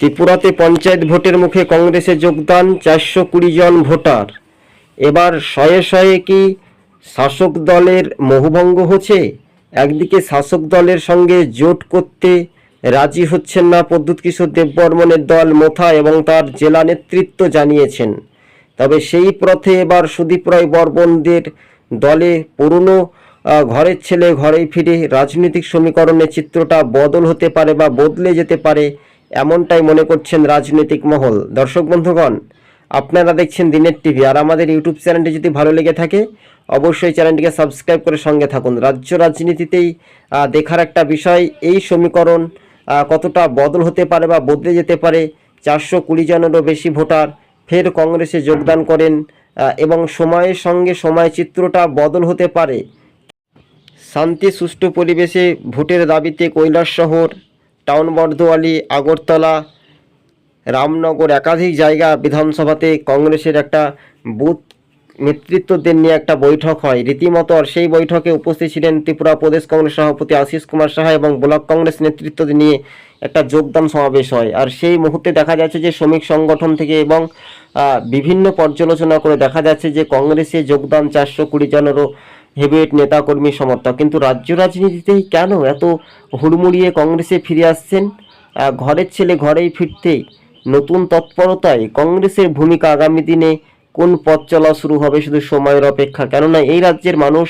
ত্রিপুরাতে পঞ্চায়েত ভোটের মুখে কংগ্রেসে যোগদান, চারশো কুড়ি জন ভোটার। এবার শয়ে শয়ে কি শাসক দলের মোহভঙ্গ হচ্ছে? একদিকে শাসক দলের সঙ্গে জোট করতে রাজি হচ্ছেন না প্রদ্যুৎ কিশোর দেববর্মনের দল মোথা এবং তার জেলা নেতৃত্ব জানিয়েছেন। তবে সেই পথে এবার সুদীপ রায় বর্মনদের দলে পুরনো ঘরের ছেলে ঘরেই ফিরে রাজনৈতিক সমীকরণের চিত্রটা বদল হতে পারে বা বদলে যেতে পারে এমনটাই মনে করছেন রাজনৈতিক মহল। দর্শক বন্ধুগণ, আপনারা দেখছেন দিনের টিভি, আর আমাদের ইউটিউব চ্যানেলটি যদি ভালো লেগে থাকে, অবশ্যই চ্যানেলটিকে সাবস্ক্রাইব করে সঙ্গে থাকুন। রাজ্য রাজনীতিতেই দেখার একটা বিষয়, এই সমীকরণ কতটা বদল হতে পারে বা বদলে যেতে পারে, চারশো কুড়ি জনেরও বেশি ভোটার ফের কংগ্রেসে যোগদান করেন এবং সময়ের সঙ্গে সময় চিত্রটা বদল হতে পারে। শান্তি সুষ্ঠু পরিবেশে ভোটের দাবিতে কৈলাসশহর টাউন বর্দোয়ালি আগরতলা, রামনগর একাধিক জায়গা বিধানসভাতে কংগ্রেসের একটা বুথ নেতৃত্বদের নিয়ে একটা বৈঠক হয়। রীতিমতো আর সেই বৈঠকে উপস্থিত ছিলেন ত্রিপুরা প্রদেশ কংগ্রেস সভাপতি আশিস কুমার সাহা এবং ব্লক কংগ্রেস নেতৃত্বদের নিয়ে একটা যোগদান সমাবেশ হয়। আর সেই মুহূর্তে দেখা যাচ্ছে যে শ্রমিক সংগঠন থেকে এবং বিভিন্ন পর্যালোচনা করে দেখা যাচ্ছে যে কংগ্রেসে যোগদান চারশো কুড়ি জনেরও হেভিওয়েট নেতাকর্মী সমর্থক। কিন্তু রাজ্য রাজনীতিতেই কেন এত হুড়মুড়িয়ে কংগ্রেসে ফিরে আসছেন? ঘরের ছেলে ঘরেই ফিরতেই নতুন তৎপরতায় কংগ্রেসের ভূমিকা আগামী দিনে কোন পথ চলা শুরু হবে শুধু সময়ের অপেক্ষা? কেননা এই রাজ্যের মানুষ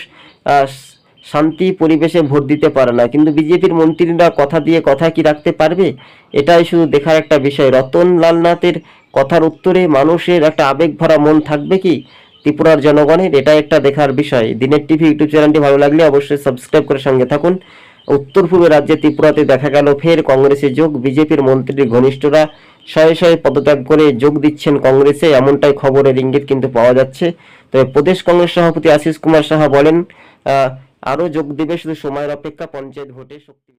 শান্তি পরিবেশে ভোট দিতে পারে না। কিন্তু বিজেপির মন্ত্রীরা কথা দিয়ে কথা কি রাখতে পারবে? এটাই শুধু দেখার একটা বিষয়। রতন লালনাথের কথার উত্তরে মানুষের একটা আবেগ ভরা মন থাকবে কি? ত্রিপুরার জনগণের এটা একটা দেখার বিষয়। দিনের টিভি ইউটিউব চ্যানেলটি ভালো লাগলে অবশ্যই সাবস্ক্রাইব করে সঙ্গে থাকুন। উত্তর পূর্ব রাজ্যে ত্রিপুরাতে দেখা গেল ফের কংগ্রেসে যোগ। বিজেপির মন্ত্রীর ঘনিষ্ঠরা শয়ে শয়ে পদত্যাগ করে যোগ দিচ্ছেন কংগ্রেসে। এমনটাই খবরের ইঙ্গিত কিন্তু পাওয়া যাচ্ছে। তবে প্রদেশ কংগ্রেস সভাপতি আশিস কুমার সাহা বলেন আরও যোগ দেবে শুধু সময়ের অপেক্ষা, পঞ্চায়েত ভোটে শক্তি